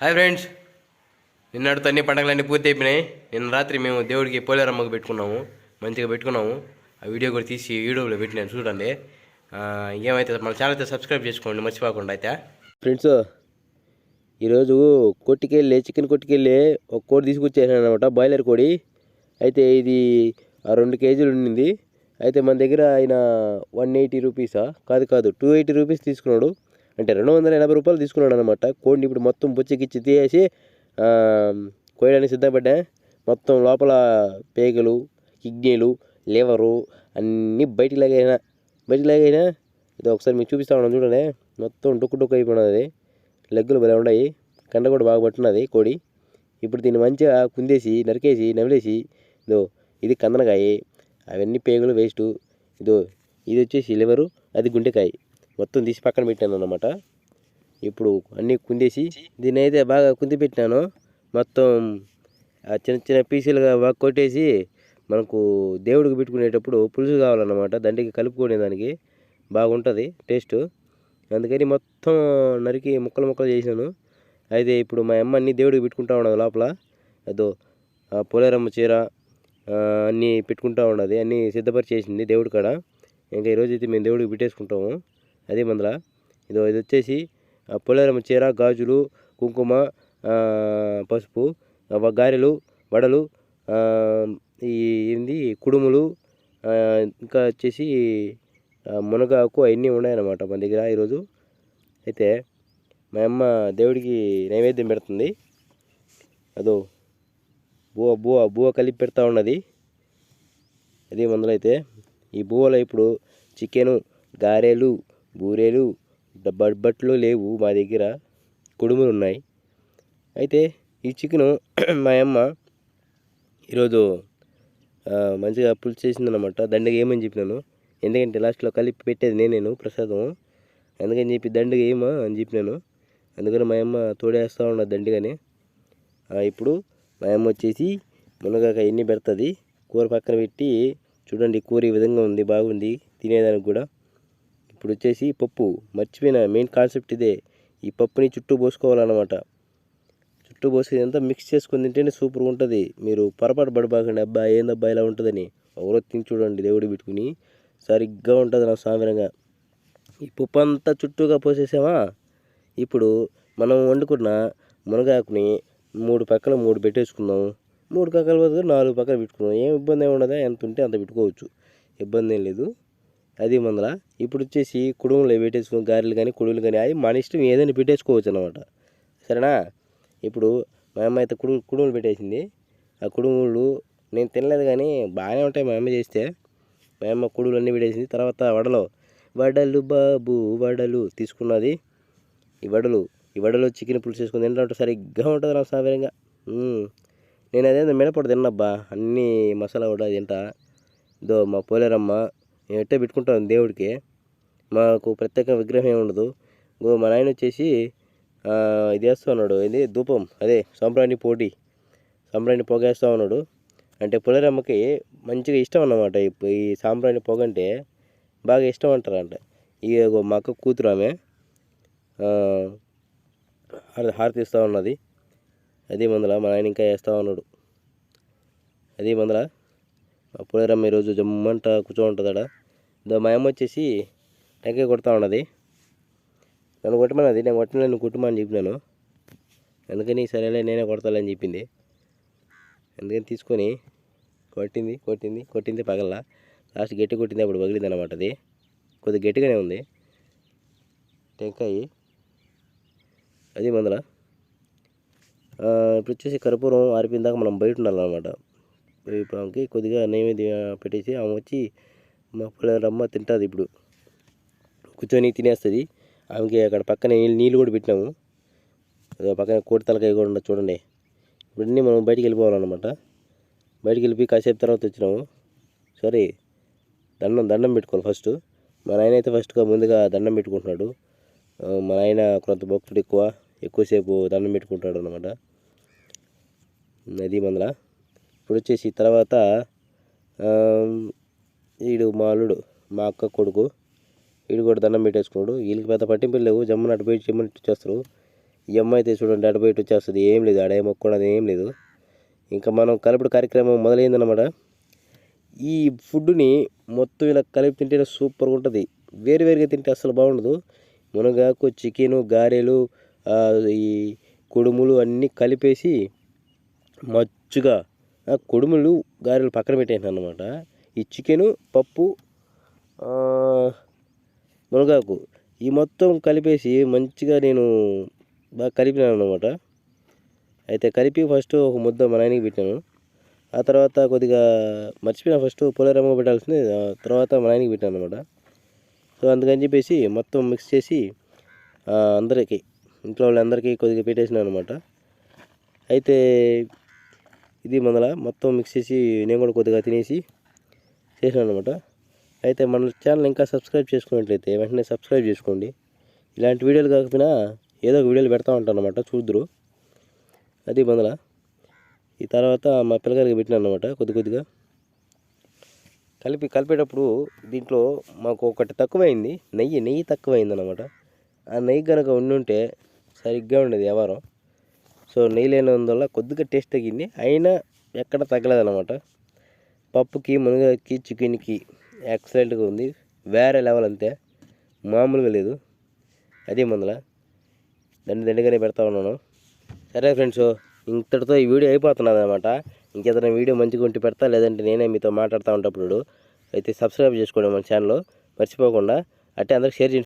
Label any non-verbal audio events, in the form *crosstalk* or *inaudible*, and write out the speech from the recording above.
Hi friends. నిన్నటితో అన్ని పండగలన్నీ పూర్తి అయిపోయినాయి. నిన్న రాత్రి మేము దేవుడికి పోలేరమ్మకు పెట్టుకున్నాము. మంచిగా పెట్టుకున్నాము. ఆ వీడియో కూడా తీసి యూట్యూబ్లో పెట్టినాను చూడండి. ఏమైతే ఇంకేమైతే మన ఛానల్ అయితే సబ్స్క్రైబ్ చేసుకోండి మర్చిపోకుండా అయితే. ఫ్రెండ్స్ ఈరోజు కొట్టుకెళ్ళి చికెన్ కొట్టుకెళ్ళి ఒక కోడి తీసుకొచ్చేసాను అనమాట బాయిలర్ కోడి. అయితే ఇది ఆ రెండు కేజీలు ఉండింది. అయితే మన దగ్గర ఆయన వన్ ఎయిటీ రూపీసా కాదు కాదు టూ ఎయిటీ రూపీస్ తీసుకున్నాడు. అంటే రెండు వందల ఎనభై రూపాయలు తీసుకున్నాడు అనమాట కోడిని ఇప్పుడు మొత్తం బుచ్చికిచ్చి తీసేసి కోయడానికి సిద్ధపడ్డా. మొత్తం లోపల పేగలు కిడ్నీలు లివరు అన్నీ బయటికి లాగైనా బయటికి లాగైనా ఇది ఒకసారి మీకు చూపిస్తా ఉన్నాను చూడండి. మొత్తం డొక్కు డొక్కు అయిపోయినది. లెగ్గులు భలే ఉన్నాయి. కండ కూడా బాగా పట్టున్నది కోడి. ఇప్పుడు దీన్ని మంచిగా కుందేసి నరికేసి నమిలేసి ఇదో ఇది కందనకాయ. అవన్నీ పేగులు వేస్ట్. ఇదో ఇది వచ్చేసి లివరు అది గుండెకాయ. మొత్తం తీసి పక్కన పెట్టాను అనమాట ఇప్పుడు అన్నీ కుందేసి దీన్ని అయితే బాగా కుంది పెట్టినాను. మొత్తం ఆ చిన్న చిన్న పీసులుగా బాగా కొట్టేసి మనకు దేవుడికి పెట్టుకునేటప్పుడు పులుసు కావాలన్నమాట. దండికి కలుపుకునే దానికి బాగుంటుంది టేస్ట్. అందుకని మొత్తం నరికి ముక్కలు ముక్కలు చేసినాను. అయితే ఇప్పుడు మా అమ్మ అన్ని దేవుడికి పెట్టుకుంటా ఉన్నది లోపల. అదో పోలేరమ్మ చీర అన్నీ పెట్టుకుంటా ఉన్నది. అన్నీ సిద్ధపరిచేసింది దేవుడి కాడ. ఇంకా ఈరోజు అయితే మేము దేవుడికి పెట్టేసుకుంటాము. అదే మందల. ఇదో ఇది వచ్చేసి ఆ చీర గాజులు కుంకుమ పసుపు గారెలు వడలు ఈ ఏంది కుడుములు ఇంకా వచ్చేసి మునగాకు అవన్నీ ఉన్నాయన్నమాట మన దగ్గర ఈరోజు. అయితే మా అమ్మ దేవుడికి నైవేద్యం పెడుతుంది. అదో బువ్వ బువ్వ బువ్వ కలిపి పెడతా ఉన్నది. అది మందులైతే. ఈ బువ్వలో ఇప్పుడు చికెను గారెలు బూరెలు బొబ్బట్లు లేవు మా దగ్గర. కుడుములు ఉన్నాయి. అయితే ఈ చికెను *clears throat* మా అమ్మ ఈరోజు మంచిగా పులుసు చేసిందనమాట దండగా ఏమని చెప్పినాను? ఎందుకంటే లాస్ట్లో కలిపి పెట్టేది నేనేను ప్రసాదం. అందుకని చెప్పి దండగా ఏమా అని చెప్పినాను. అందుకని మా అమ్మ తోడేస్తూ ఉన్నది దండిగానే. ఇప్పుడు మా అమ్మ వచ్చేసి మునగాక ఎన్ని పెడుతుంది? కూర పక్కన పెట్టి చూడండి కూర ఈ విధంగా ఉంది బాగుంది తినేదానికి కూడా. ఇప్పుడు వచ్చేసి పప్పు మర్చిపోయిన మెయిన్ కాన్సెప్ట్ ఇదే. ఈ పప్పుని చుట్టూ పోసుకోవాలన్నమాట. చుట్టూ పోసి ఇదంతా మిక్స్ చేసుకుని తింటేనే సూపర్గా ఉంటుంది. మీరు పొరపాటు పడిపోకండి అబ్బా ఏందబ్బా ఇలా ఉంటుందని. ఎవరో తిని చూడండి దేవుడు పెట్టుకుని. సరిగ్గా ఉంటుంది నా సామిరంగా. ఈ పప్పు అంతా చుట్టూగా పోసేసామా? ఇప్పుడు మనం వండుకున్న మునగాకుని మూడు పక్కల మూడు పెట్టేసుకుందాం. మూడు పక్కల నాలుగు పక్కల పెట్టుకుందాం ఏం ఇబ్బంది ఏమి ఉండదా? ఎంత ఉంటే అంత పెట్టుకోవచ్చు. ఇబ్బంది ఏం లేదు. అది మందల? ఇప్పుడు వచ్చేసి కుడుములు పెట్టేసుకుని గారెలు కానీ కుడుములు కానీ అది మన ఇష్టం ఏదైనా పెట్టేసుకోవచ్చు అనమాట సరేనా? ఇప్పుడు మా అమ్మ అయితే కుడు కుడుములు పెట్టేసింది. ఆ కుడుములు నేను తినలేదు కానీ బాగానే ఉంటాయి మా అమ్మ చేస్తే. మా అమ్మ కుడుములు అన్నీ పెట్టేసింది. తర్వాత వడలు. వడలు బాబు వడలు తీసుకున్నది. ఈ వడలు ఈ వడలు చికెన్ పులుసు వేసుకుని తింటే సరిగ్గా ఉంటుంది నా సాధారణంగా. నేను అదే మినపడు తిన్నబ్బా. అన్నీ మసాలా కూడా తింటా. ఇదో మా పోలేరమ్మ మేము ఎట్టే పెట్టుకుంటాం దేవుడికి. మాకు ప్రత్యేక విగ్రహం ఏమి ఉండదు. మా నాయన వచ్చేసి ఇది వేస్తూ ఉన్నాడు. ఇది ధూపం. అదే సంబరాన్ని పోటీ. సాంబ్రాణి పొగేస్తూ ఉన్నాడు. అంటే పులరమ్మకి మంచిగా ఇష్టం అన్నమాట. ఈ సాంబ్రాణి పొగ అంటే బాగా ఇష్టం అంటారంట. ఈ ఇగో మా అక్క కూతురు ఆమె. హారతి ఇస్తూ ఉన్నది. అదే మందల? మా ఆయన ఇంకా వేస్తూ ఉన్నాడు. అదే మందల? పులరమ్మ ఈరోజు జమ్మంట కూర్చో ఉంటుంది ఆడ ఇదో మా అమ్మ వచ్చేసి టెంకాయ కొడతా ఉన్నది. నన్ను కొట్టమన్నది నేను కొట్టిన నేను కుట్టుమని చెప్పినాను అందుకని సరేలే నేనే కొడతాలని చెప్పింది. అందుకని తీసుకొని కొట్టింది కొట్టింది కొట్టింది పగల లాస్ట్ గట్టి కొట్టింది అప్పుడు పగిలింది అనమాట అది. కొద్దిగా గట్టిగానే ఉంది. టెంకాయ. అది మందల? ఇప్పుడు వచ్చేసి కర్పూరం ఆరిపోయిన దాకా మనం బయట ఉండాలన్నమాట. ఇప్పుడు ఆమెకి కొద్దిగా నైవేద్యం పెట్టేసి ఆమె వచ్చి మా పులరమ్మ తింటుంది ఇప్పుడు. కూర్చొని తినేస్తుంది. ఆమెకి అక్కడ పక్కన నీళ్ళు కూడా పెట్టినాము. అదో పక్కన కోటి తలకాయ కూడా ఉండదు చూడండి. ఇప్పుడు అన్నీ మనం బయటికి వెళ్ళిపోవాలన్నమాట. బయటికి వెళ్ళిపోయి కాసేపు తర్వాత వచ్చినాము. సరే దండం దండం పెట్టుకోవాలి ఫస్ట్. మా నాయన అయితే ఫస్ట్గా ముందుగా దండం పెట్టుకుంటున్నాడు. మా నాయన కొంత భక్తుడు ఎక్కువ. ఎక్కువసేపు దండం పెట్టుకుంటాడు అనమాట నది మందల. ఇప్పుడు వచ్చేసి తర్వాత వీడు మాలుడు మా అక్క కొడుకు వీడు కూడా దండం పెట్టేసుకున్నాడు. వీళ్ళకి పెద్ద పట్టింపులు లేవు. జమ్మని అటు బయట జమ్మని ఇటు చేస్తారు ఈ అమ్మాయి అయితే చూడండి అటు బయట వచ్చేస్తుంది. ఏం లేదు ఆడ ఏం మొక్కడం ఏం లేదు. ఇంకా మనం కలుపుడు కార్యక్రమం మొదలైందన్నమాట. ఈ ఫుడ్ని మొత్తం ఇలా కలిపి తింటే సూపర్గా ఉంటుంది. వేరు వేరుగా తింటే అసలు బాగుండదు. మునగాకు చికెను గారెలు ఈ కుడుములు అన్నీ కలిపేసి మచ్చుగా కుడుములు గారెలు పక్కన పెట్టేసాను అనమాట ఈ చికెను పప్పు మునగాకు ఈ మొత్తం కలిపేసి మంచిగా నేను బాగా కలిపినాను అనమాట అయితే కలిపి ఫస్ట్ ఒక ముద్ద మా నాయనకి పెట్టాను. ఆ తర్వాత కొద్దిగా మర్చిపోయిన ఫస్ట్ పొలేరమ్మ పెట్టాల్సింది. ఆ తర్వాత మా నాయనకి పెట్టాను అనమాట సో అందుకని చెప్పేసి మొత్తం మిక్స్ చేసి అందరికీ ఇంట్లో వాళ్ళందరికీ కొద్దిగా పెట్టేసినాను అనమాట అయితే ఇది మొదల మొత్తం మిక్స్ చేసి నేను కూడా కొద్దిగా తినేసి చేసాను అనమాట అయితే మన ఛానల్ ఇంకా సబ్స్క్రైబ్ చేసుకున్నట్లయితే వెంటనే సబ్స్క్రైబ్ చేసుకోండి. ఇలాంటి వీడియోలు కాకపోయినా ఏదో ఒక వీడియోలు పెడతా ఉంటాను అనమాట చూద్దరు. అది మొదల. ఈ తర్వాత మా పిల్లగారికి పెట్టినాను అనమాట కొద్ది కొద్దిగా. కలిపి కలిపేటప్పుడు దీంట్లో మాకు ఒకటి తక్కువైంది నెయ్యి నెయ్యి తక్కువైంది అనమాట ఆ నెయ్యి కనుక ఉండుంటే సరిగ్గా ఉండేది వ్యవహారం. సో నెయ్యి లేనందువల్ల కొద్దిగా టేస్ట్ తగ్గింది. అయినా ఎక్కడ తగ్గలేదన్నమాట. పప్పుకి మునగకి చికెన్కి ఎక్సలెంట్గా ఉంది. వేరే లెవెల్ అంతే. మామూలుగా లేదు. అదే మందుల. దండి దండిగానే పెడతా ఉన్నాను. సరే ఫ్రెండ్స్ ఇంతటితో ఈ వీడియో అయిపోతున్నది అనమాట ఇంకేదైనా వీడియో మంచిగా ఉంటే పెడతా లేదంటే నేనే మీతో మాట్లాడుతూ ఉంటప్పుడు అయితే సబ్స్క్రైబ్ చేసుకోండి మన ఛానల్. మర్చిపోకుండా. అంటే అందరికి షేర్ చేయండి.